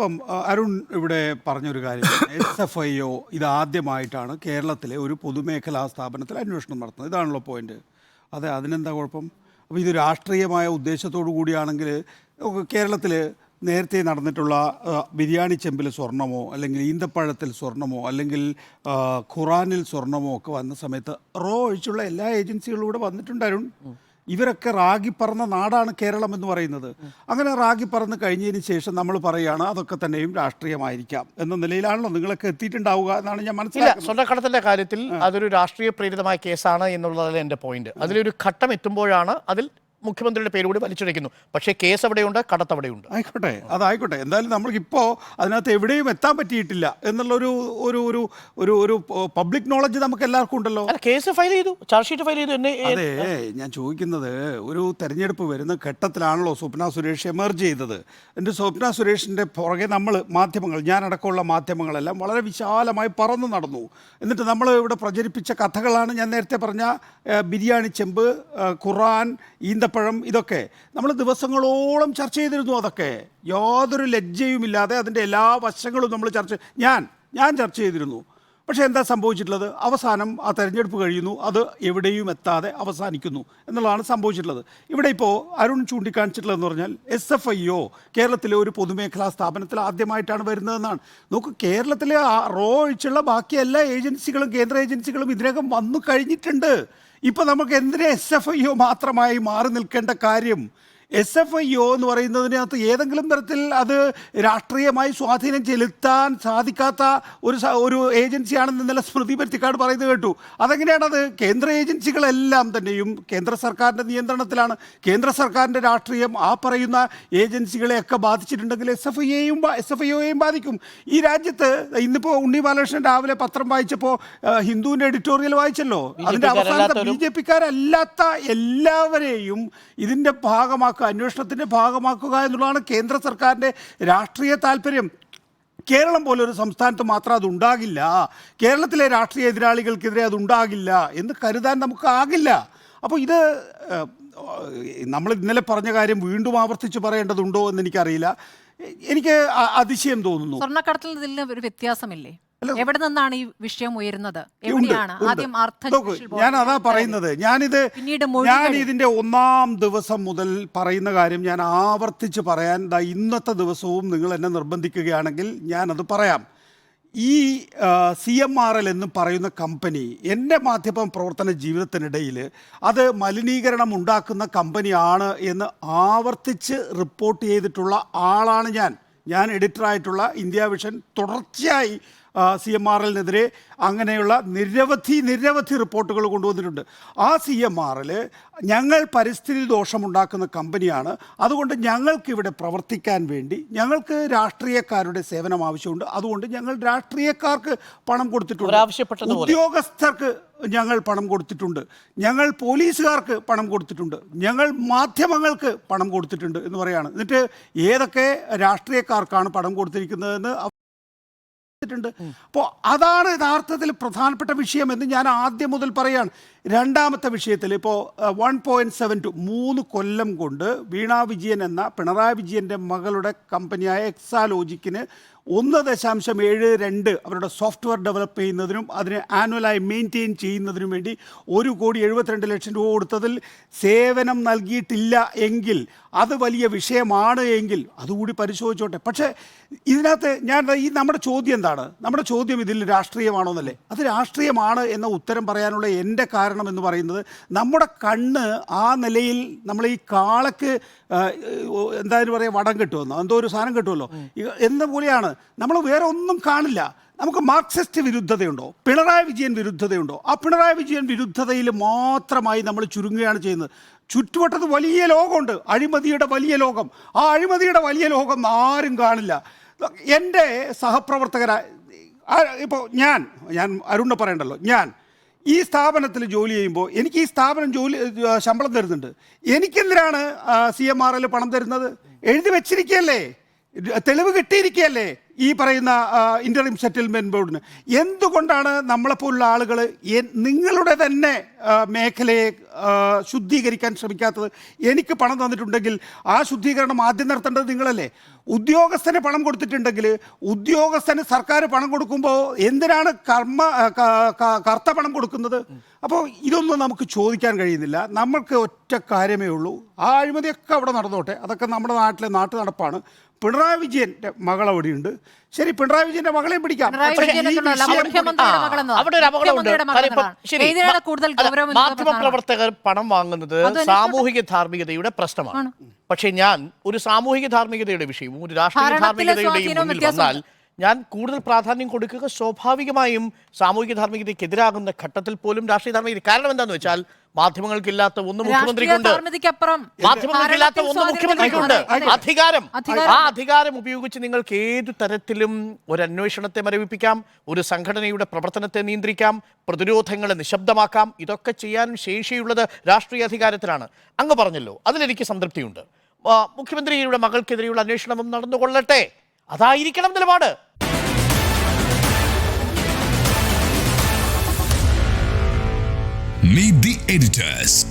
ഇപ്പം അരുൺ ഇവിടെ പറഞ്ഞൊരു കാര്യം. എസ് എഫ് ഐ ഒ ഇതാദ്യമായിട്ടാണ് കേരളത്തിലെ ഒരു പൊതുമേഖലാ സ്ഥാപനത്തിൽ അന്വേഷണം നടത്തുന്നത്. ഇതാണല്ലോ പോയിന്റ്. അതെ അതിനെന്താ കുഴപ്പം? അപ്പോൾ ഇത് രാഷ്ട്രീയമായ ഉദ്ദേശത്തോടു കൂടിയാണെങ്കിൽ കേരളത്തിൽ നേരത്തെ നടന്നിട്ടുള്ള ബിരിയാണി ചെമ്പിൽ സ്വർണമോ അല്ലെങ്കിൽ ഈന്തപ്പഴത്തിൽ സ്വർണമോ അല്ലെങ്കിൽ ഖുറാനിൽ സ്വർണമോ ഒക്കെ വന്ന സമയത്ത് റോ ഒഴിച്ചുള്ള എല്ലാ ഏജൻസികളും ഇവിടെ വന്നിട്ടുണ്ടായിരുന്നു ഇവരൊക്കെ റാഗി പറന്ന നാടാണ് കേരളം എന്ന് പറയുന്നത്. അങ്ങനെ റാഗി പറന്ന് കഴിഞ്ഞതിന് ശേഷം നമ്മൾ പറയുകയാണ് അതൊക്കെ തന്നെയും രാഷ്ട്രീയമായിരിക്കാം എന്ന നിലയിലാണല്ലോ നിങ്ങളൊക്കെ എത്തിയിട്ടുണ്ടാവുക എന്നാണ് ഞാൻ മനസ്സിലാക്കുന്നത്. സ്വർണക്കടത്തിന്റെ കാര്യത്തിൽ അതൊരു രാഷ്ട്രീയ പ്രേരിതമായ കേസാണ് എന്നുള്ളതല്ല എന്റെ പോയിന്റ് അതിലൊരു ഘട്ടം എത്തുമ്പോഴാണ് അതിൽ മുഖ്യമന്ത്രിയുടെ പേര് കൂടി വലിച്ചൊഴിക്കുന്നു പക്ഷേ കേസ് അവിടെയുണ്ട് കടത്ത് അവിടെയുണ്ട്. ആയിക്കോട്ടെ അതായിക്കോട്ടെ. എന്തായാലും നമ്മൾക്കിപ്പോൾ അതിനകത്ത് എവിടെയും എത്താൻ പറ്റിയിട്ടില്ല എന്നുള്ളൊരു ഒരു ഒരു ഒരു ഒരു പബ്ലിക് നോളജ് നമുക്ക് എല്ലാവർക്കും ഉണ്ടല്ലോ. കേസ് ഫയൽ ചെയ്തു ചാർജ് ഷീറ്റ് ഫയൽ ചെയ്തു എന്നെ അതെ ഞാൻ ചോദിക്കുന്നത് ഒരു തെരഞ്ഞെടുപ്പ് വരുന്ന ഘട്ടത്തിലാണല്ലോ സ്വപ്ന സുരേഷ് എമർജ് ചെയ്തത്. എന്റെ സ്വപ്ന സുരേഷിന്റെ പുറകെ നമ്മൾ മാധ്യമങ്ങൾ ഞാനടക്കമുള്ള മാധ്യമങ്ങളെല്ലാം വളരെ വിശാലമായി പറന്നു നടന്നു. എന്നിട്ട് നമ്മൾ ഇവിടെ പ്രചരിപ്പിച്ച കഥകളാണ് ഞാൻ നേരത്തെ പറഞ്ഞ ബിരിയാണി ചെമ്പ് ഖുറാൻ ഖുറാൻ ഈന്തപ്പഴം ഇതൊക്കെ. നമ്മൾ ദിവസങ്ങളോളം ചർച്ച ചെയ്തിരുന്നു അതൊക്കെ. യാതൊരു ലജ്ജയുമില്ലാതെ അതിന്റെ എല്ലാ വശങ്ങളും നമ്മൾ ചർച്ച ഞാൻ ഞാൻ ചർച്ച ചെയ്തിരുന്നു. പക്ഷേ എന്താ സംഭവിച്ചിട്ടുള്ളത്? അവസാനം ആ തെരഞ്ഞെടുപ്പ് കഴിയുന്നു. അത് എവിടെയും എത്താതെ അവസാനിക്കുന്നു എന്നുള്ളതാണ് സംഭവിച്ചിട്ടുള്ളത്. ഇവിടെ ഇപ്പോൾ അരുൺ ചൂണ്ടിക്കാണിച്ചിട്ടുള്ളതെന്ന് പറഞ്ഞാൽ എസ് എഫ് ഐ ഒ കേരളത്തിലെ ഒരു പൊതുമേഖലാ സ്ഥാപനത്തിൽ ആദ്യമായിട്ടാണ് വരുന്നതെന്നാണ്. നോക്ക് കേരളത്തിലെ റോ ഒഴിച്ചുള്ള ബാക്കി എല്ലാ ഏജൻസികളും കേന്ദ്ര ഏജൻസികളും ഇതിനകം വന്നു കഴിഞ്ഞിട്ടുണ്ട്. ഇപ്പം നമുക്ക് എന്തിനെ എസ് എഫ് ഐ ഒ മാത്രമായി മാറി നിൽക്കേണ്ട കാര്യം എസ് എഫ് ഐ ഒ എന്ന് പറയുന്നതിനകത്ത് ഏതെങ്കിലും തരത്തിൽ അത് രാഷ്ട്രീയമായി സ്വാധീനം ചെലുത്താൻ സാധിക്കാത്ത ഒരു ഒരു ഏജൻസിയാണെന്ന് ഇന്നലെ സ്മൃതി പരുത്തിക്കാട് പറയുന്നത് കേട്ടു. അതെങ്ങനെയാണത്? കേന്ദ്ര ഏജൻസികളെല്ലാം തന്നെയും കേന്ദ്ര സർക്കാരിന്റെ നിയന്ത്രണത്തിലാണ്. കേന്ദ്ര സർക്കാരിന്റെ രാഷ്ട്രീയം ആ പറയുന്ന ഏജൻസികളെയൊക്കെ ബാധിച്ചിട്ടുണ്ടെങ്കിൽ എസ് എഫ് ഐയെയും എസ് എഫ് ഐയെയും ബാധിക്കും. ഈ രാജ്യത്ത് ഇന്നിപ്പോൾ ഉണ്ണി ബാലകൃഷ്ണൻ രാവിലെ പത്രം വായിച്ചപ്പോൾ ഹിന്ദുവിന്റെ എഡിറ്റോറിയൽ വായിച്ചല്ലോ. അതിന്റെ അവസാനത്തെ ബി ജെ പിക്കാരല്ലാത്ത എല്ലാവരെയും ഇതിന്റെ ഭാഗമാക്കുക അന്വേഷണത്തിന്റെ ഭാഗമാക്കുക എന്നുള്ളതാണ് കേന്ദ്ര സർക്കാരിന്റെ രാഷ്ട്രീയ താല്പര്യം. കേരളം പോലെ ഒരു സംസ്ഥാനത്ത് മാത്രം അതുണ്ടാകില്ല കേരളത്തിലെ രാഷ്ട്രീയ എതിരാളികൾക്കെതിരെ അതുണ്ടാകില്ല എന്ന് കരുതാൻ നമുക്ക് ആകില്ല. അപ്പോൾ ഇത് നമ്മൾ ഇന്നലെ പറഞ്ഞ കാര്യം വീണ്ടും ആവർത്തിച്ച് പറയേണ്ടതുണ്ടോ എന്ന് എനിക്കറിയില്ല. എനിക്ക് അതിശയം തോന്നുന്നു. സ്വർണക്കടത്തിൽ ഒരു വ്യത്യാസമില്ലേ? എവിടെ നിന്നാണ് ഈ വിഷയം ഉയരുന്നത്? എവിടെയാണ്? ആദ്യം അർത്ഥ ഞാൻ അതാ പറയുന്നത്. ഞാനിത് പിന്നീട് ഞാൻ ഇതിന്റെ ഒന്നാം ദിവസം മുതൽ പറയുന്ന കാര്യം ഞാൻ ആവർത്തിച്ച് പറയാൻ ഇന്നത്തെ ദിവസവും നിങ്ങൾ എന്നെ നിർബന്ധിക്കുകയാണെങ്കിൽ ഞാൻ അത് പറയാം. ഈ സി എം ആർ എൽ എന്ന് പറയുന്ന കമ്പനി എന്റെ മാധ്യമ പ്രവർത്തന ജീവിതത്തിനിടയിൽ അത് മലിനീകരണം ഉണ്ടാക്കുന്ന കമ്പനിയാണ് എന്ന് ആവർത്തിച്ച് റിപ്പോർട്ട് ചെയ്തിട്ടുള്ള ആളാണ് ഞാൻ. ഞാൻ എഡിറ്ററായിട്ടുള്ള ഇന്ത്യ വിഷൻ തുടർച്ചയായി സി എം ആർ എല്ലിനെതിരെ അങ്ങനെയുള്ള നിരവധി നിരവധി റിപ്പോർട്ടുകൾ കൊണ്ടുവന്നിട്ടുണ്ട്. ആ സി എം ആർ എൽ ഞങ്ങൾ പരിസ്ഥിതി ദോഷമുണ്ടാക്കുന്ന കമ്പനിയാണ്. അതുകൊണ്ട് ഞങ്ങൾക്കിവിടെ പ്രവർത്തിക്കാൻ വേണ്ടി ഞങ്ങൾക്ക് രാഷ്ട്രീയക്കാരുടെ സേവനം ആവശ്യമുണ്ട്. അതുകൊണ്ട് ഞങ്ങൾ രാഷ്ട്രീയക്കാർക്ക് പണം കൊടുത്തിട്ടുണ്ട്. ഉദ്യോഗസ്ഥർക്ക് ഞങ്ങൾ പണം കൊടുത്തിട്ടുണ്ട്. ഞങ്ങൾ പോലീസുകാർക്ക് പണം കൊടുത്തിട്ടുണ്ട്. ഞങ്ങൾ മാധ്യമങ്ങൾക്ക് പണം കൊടുത്തിട്ടുണ്ട് എന്ന് പറയാണ്. എന്നിട്ട് ഏതൊക്കെ രാഷ്ട്രീയക്കാർക്കാണ് പണം കൊടുത്തിരിക്കുന്നതെന്ന് ണ്ട്. അപ്പോൾ അതാണ് യഥാർത്ഥത്തിൽ പ്രധാനപ്പെട്ട വിഷയം എന്ന് ഞാൻ ആദ്യം മുതൽ പറയാണ്. രണ്ടാമത്തെ വിഷയത്തിൽ ഇപ്പോൾ വൺ പോയിന്റ് സെവൻ ടു മൂന്ന് കൊല്ലം കൊണ്ട് വീണ വിജയൻ എന്ന പിണറായി വിജയന്റെ മകളുടെ കമ്പനിയായ എക്സാലോജിക്കിന് ഒന്ന് ദശാംശം ഏഴ് രണ്ട് അവരുടെ സോഫ്റ്റ്വെയർ ഡെവലപ്പ് ചെയ്യുന്നതിനും അതിനെ ആനുവലായി മെയിന്റെയിൻ ചെയ്യുന്നതിനും വേണ്ടി ഒരു കോടി എഴുപത്തിരണ്ട് ലക്ഷം രൂപ കൊടുത്തതിൽ സേവനം നൽകിയിട്ടില്ല എങ്കിൽ അത് വലിയ വിഷയമാണ് എങ്കിൽ അതുകൂടി പരിശോധിച്ചോട്ടെ. പക്ഷേ ഇതിനകത്ത് ഞാൻ ഈ നമ്മുടെ ചോദ്യം എന്താണ്? നമ്മുടെ ചോദ്യം ഇതിൽ രാഷ്ട്രീയമാണോ എന്നല്ലേ അത് രാഷ്ട്രീയമാണ് എന്ന ഉത്തരം പറയാനുള്ള എന്റെ കാരണം എന്ന് പറയുന്നത് നമ്മുടെ കണ്ണ് ആ നിലയിൽ നമ്മൾ ഈ കാളക്ക് എന്തായാലും പറയുക വടം കിട്ടുമെന്നോ? എന്തോ ഒരു സാധനം കിട്ടുമല്ലോ? എന്ന പോലെയാണ്. നമ്മൾ വേറെ ഒന്നും കാണില്ല. നമുക്ക് മാർക്സിസ്റ്റ് വിരുദ്ധതയുണ്ടോ? പിണറായി വിജയൻ വിരുദ്ധതയുണ്ടോ? ആ പിണറായി വിജയൻ വിരുദ്ധതയിൽ മാത്രമായി നമ്മൾ ചുരുങ്ങുകയാണ് ചെയ്യുന്നത്. ചുറ്റുവട്ടത്ത് വലിയ ലോകമുണ്ട്. അഴിമതിയുടെ വലിയ ലോകം. ആ അഴിമതിയുടെ വലിയ ലോകം ആരും കാണില്ല. എന്റെ സഹപ്രവർത്തകരായ ഇപ്പോൾ ഞാൻ ഞാൻ അരുണ പറയണ്ടല്ലോ. ഞാൻ ഈ സ്ഥാപനത്തിൽ ജോലി ചെയ്യുമ്പോൾ എനിക്ക് ഈ സ്ഥാപനം ജോലി ശമ്പളം തരുന്നുണ്ട്. എനിക്കെന്തിനാണ് സി എം ആർ എൽ പണം തരുന്നത്? എഴുതി വെച്ചിരിക്കുകയല്ലേ? തെളിവ് കിട്ടിയിരിക്കുകയല്ലേ? ഈ പറയുന്ന ഇന്ററിം സെറ്റിൽമെന്റ് ബോർഡിന് എന്തുകൊണ്ടാണ് നമ്മളെപ്പോലുള്ള ആളുകൾ നിങ്ങളുടെ തന്നെ മേഖലയെ ശുദ്ധീകരിക്കാൻ ശ്രമിക്കാത്തത്? എനിക്ക് പണം തന്നിട്ടുണ്ടെങ്കിൽ ആ ശുദ്ധീകരണം ആദ്യം നടത്തേണ്ടത് നിങ്ങളല്ലേ. ഉദ്യോഗസ്ഥന് പണം കൊടുത്തിട്ടുണ്ടെങ്കിൽ ഉദ്യോഗസ്ഥന് സർക്കാർ പണം കൊടുക്കുമ്പോൾ എന്തിനാണ് കർമ്മ കർത്ത പണം കൊടുക്കുന്നത്? അപ്പോൾ ഇതൊന്നും നമുക്ക് ചോദിക്കാൻ കഴിയുന്നില്ല. നമ്മൾക്ക് ഒറ്റ കാര്യമേ ഉള്ളൂ. ആ അഴിമതിയൊക്കെ അവിടെ നടന്നോട്ടെ. അതൊക്കെ നമ്മുടെ നാട്ടിലെ നാട്ടു നടപ്പാണ് പിണറായി വിജയന്റെ മകൾ അവിടെയുണ്ട് ശരി പിണറായി വിജയന്റെ മകളെയും പിടിക്കാം പിണറായി പക്ഷേ ഈ വിജയൻ എന്നുള്ളതല്ല, വിഷയം മുഖ്യമന്ത്രിയുടെ ആ? അവിടെ ഒരു അപകടമുണ്ട് മുഖ്യമന്ത്രിയുടെ കാര്യം ഇപ്പം മകളെന്നതാണ്. ശരി, ഏതിനാണ് മ- കൂടുതൽ അല്ല, ഗൗരവം പണം വാങ്ങുന്നത് സാമൂഹിക ധാർമ്മികതയുടെ പ്രശ്നമാണ് പക്ഷേ ഞാൻ ഒരു സാമൂഹിക ധാർമ്മികതയുടെ വിഷയവും ഒരു രാഷ്ട്രീയ ഭരണത്തിലെ ധാർമ്മികതയുടെയും സ്വാധീനവും മുന്നിൽ വ്യത്യാസമുണ്ട്. ഞാൻ കൂടുതൽ പ്രാധാന്യം കൊടുക്കുക സ്വാഭാവികമായും സാമൂഹിക ധാർമ്മികതയ്ക്കെതിരാകുന്ന ഘട്ടത്തിൽ പോലും രാഷ്ട്രീയ ധാർമ്മികത കാരണം എന്താണെന്ന് വെച്ചാൽ മാധ്യമങ്ങൾക്കില്ലാത്ത ഒന്ന് മുഖ്യമന്ത്രി മുഖ്യമന്ത്രിക്കുണ്ട്. മാധ്യമങ്ങൾക്കില്ലാത്ത ഒന്ന് മുഖ്യമന്ത്രിക്കുണ്ട്. അധികാരം. ആ അധികാരം ഉപയോഗിച്ച് നിങ്ങൾക്ക് ഏതു തരത്തിലും ഒരു അന്വേഷണത്തെ മരവിപ്പിക്കാം ഒരു സംഘടനയുടെ പ്രവർത്തനത്തെ നിയന്ത്രിക്കാം പ്രതിരോധങ്ങളെ നിശബ്ദമാക്കാം ഇതൊക്കെ ചെയ്യാൻ ശേഷിയുള്ളത് രാഷ്ട്രീയ അധികാരത്തിലാണ്. അങ്ങ് പറഞ്ഞല്ലോ അതിലെനിക്ക് സംതൃപ്തിയുണ്ട്. മുഖ്യമന്ത്രിയുടെ മകൾക്കെതിരെയുള്ള അന്വേഷണം നടന്നുകൊള്ളട്ടെ. അതായിരിക്കണം നിലപാട്. Meet editors